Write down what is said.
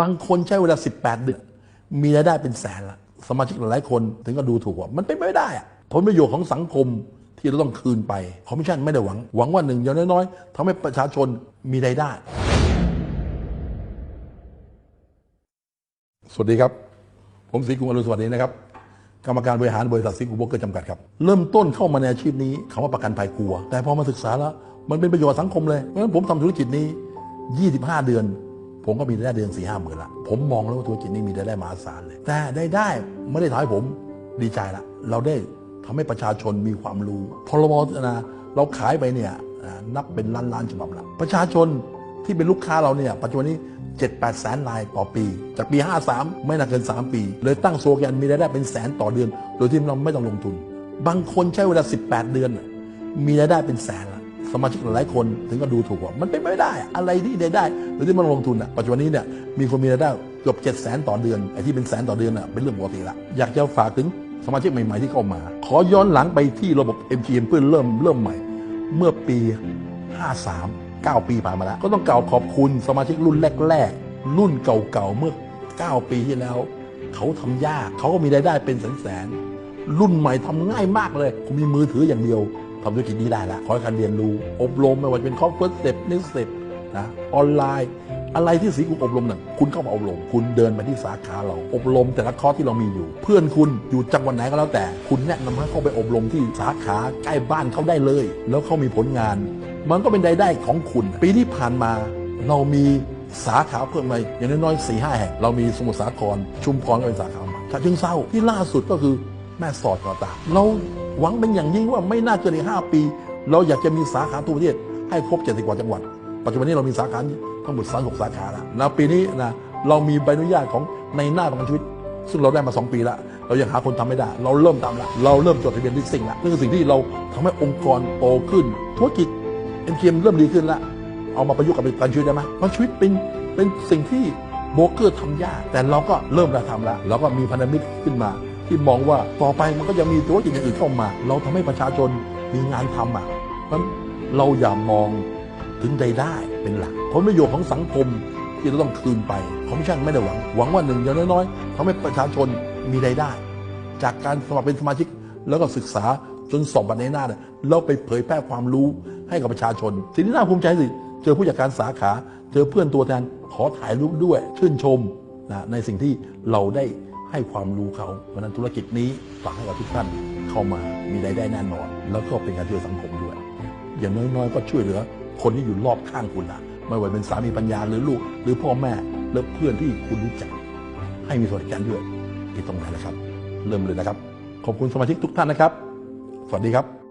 บางคนใช้เวลา 18 เดือน มีรายได้เป็นแสนละสมาชิกหลายคน ถึงก็ดูถูกว่า มันเป็นไม่ได้อะผลประโยชน์ของสังคมที่เราต้องคืนไปคอมมิชชั่นไม่ได้หวัง หวังว่าหนึ่งอย่างน้อยๆทำให้ประชาชนมีรายได้ สวัสดีครับ ผมศรีกุงอรุณสวัสดีนะครับ กรรมการบริหารบริษัทซิงคูโบเกอร์จำกัดครับ เริ่มต้นเข้ามาในอาชีพนี้คำว่าประกันภัยกลัว แต่พอมาศึกษาแล้ว มันเป็นประโยชน์สังคมเลยเพราะฉะนั้นผมทำธุรกิจนี้ 25 เดือน ผมก็มีรายได้เดือน4ี่ห้าหมื่นละผมมองแล้วว่าธุรกิจนี้มีรายได้มหาศาลเลย แต่ได้ได้ไม่ได้ทำให้ผมดีใจละ เราได้ทำให้ประชาชนมีความรู้พรบนะเราขายไปเนี่ยนับเป็นล้านล้านๆฉบับละประชาชนที่เป็นลูกค้าเราเนี่ยปัจจุบันนี้7 8แสนรายต่อปี จากปี 53 ไม่น่าเกิน 3 ปี เลยตั้งโซแกนมีรายได้เป็นแสนต่อเดือน โดยที่เราไม่ต้องลงทุน บางคนใช้เวลา 18 เดือน มีรายได้เป็นแสนละ สมาชิกหลายคนถึงก็ดูถูกว่ามันเป็นไม่ได้ อะไรที่ได้ได้โดยที่มันลงทุนอะปัจจุบันนี้เนี่ยมีคนมีรายได้เกือบ7แสนต่อเดือนไอ้ที่เป็นแสนต่อเดือนอะเป็นเรื่องปกติละอยากจะฝากถึงสมาชิกใหม่ๆที่เข้ามา ขอย้อนหลังไปที่ระบบ MTM เพื่อเริ่มเริ่มใหม่ เมื่อปี 53 9 ปีผ่านมาแล้ว ก็ต้องกล่าวขอบคุณสมาชิกรุ่นแรก ๆ รุ่นเก่าๆเมื่อ 9 ปีที่แล้ว เขาทำยากเขาก็มีรายได้เป็นแสนๆรุ่นใหม่ทำง่ายมากเลยคุณมีมือถืออย่างเดียว ทำธุรกิจนี้ได้ละขอให้การเรียนรู้ อบรมไม่ว่าจะเป็นคอร์เฟอร์เซ็ปนิสเซ็ปนะออนไลน์ อะไรที่สีคุณอบรมหนึ่งคุณเข้ามาอบรม คุณเดินไปที่สาขาเรา อบรมแต่ละคอร์สที่เรามีอยู่ เพื่อนคุณอยู่จังหวัดไหนก็แล้วแต่ คุณแนะนำให้เขาไปอบรมที่สาขาใกล้บ้านเขาได้เลย แล้วเขามีผลงาน มันก็เป็นรายได้ของคุณ ปีที่ผ่านมาเรามีสาขาเพิ่มมาอย่างน้อยๆสี่ห้าแห่ง เรามีสมุทรสาครชุมพรก็เป็นสาขาใหม่ฉะเชิงเซาที่ล่าสุดก็คือแม่สอดต่อตากเรา หวังเป็นอย่างยิ่งว่าไม่น่าเกินอีกห้าปี เราอยากจะมีสาขาทั่วประเทศให้ครบ70กว่าจังหวัด ปัจจุบันนี้เรามีสาขาทั้งหมด36สาขาแล้วนะปีนี้นะเรามีใบอนุญาตของในหน้าประกันชีวิต ซึ่งเราได้มา 2 ปีแล้วเรายังหาคนทำไม่ได้ เราเริ่มทำละเราเริ่มจดทะเบียนลิสซิ่งละนั่นคือสิ่งที่เราทำให้องค์กรโตขึ้นธุรกิจเอ็มเเริ่มดีขึ้นละเอามาประยุกต์กับประกันชีวิตได้ไหมประกันชีวิตเป็นเป็นสิ่งที่โบรกเกอร์ทำยากแต่เราก็เริ่มได้ทำล้วเราก็มีพันธมิตรขึ้นมา ที่มองว่าต่อไปมันก็จะมีธุรกิจอย่างอื่นเข้ามา เราทำให้ประชาชนมีงานทำอะเพราะฉะนั้นเราอย่ามองถึงรายได้เป็นหลักผลประโยชน์ของสังคมที่เราต้องคืนไปคอมมิชชั่ไม่ได้หวัง หวังว่าหนึ่งอย่างน้อยๆทำให้ประชาชนมีรายได้ จากการสมัครเป็นสมาชิกแล้วก็ศึกษาจนสอบบัตรในหน้าเนี่ยแล้วไปเผยแพร่ความรู้ให้กับประชาชน สิ่งที่น่าภูมิใจสิเจอผู้จัดการสาขา เจอเพื่อนตัวแทนขอถ่ายรูปด้วยชื่นชมนะในสิ่งที่เราได้ ให้ความรู้เขาเพราะฉะนั้นธุรกิจนี้ฝากให้กับทุกท่านเข้ามามีรายได้แน่นอน แล้วก็เป็นการช่วยสังคมด้วย อย่างน้อยๆ ก็ช่วยเหลือ คนที่อยู่รอบข้างคุณนะไม่ว่าเป็นสามีปัญญาหรือลูก หรือพ่อแม่หรือเพื่อนที่คุณรู้จัก ให้มีสวัสดิการด้วยที่ตรงไหนนะครับ เริ่มเลยนะครับ ขอบคุณสมาชิกทุกท่านนะครับ สวัสดีครับ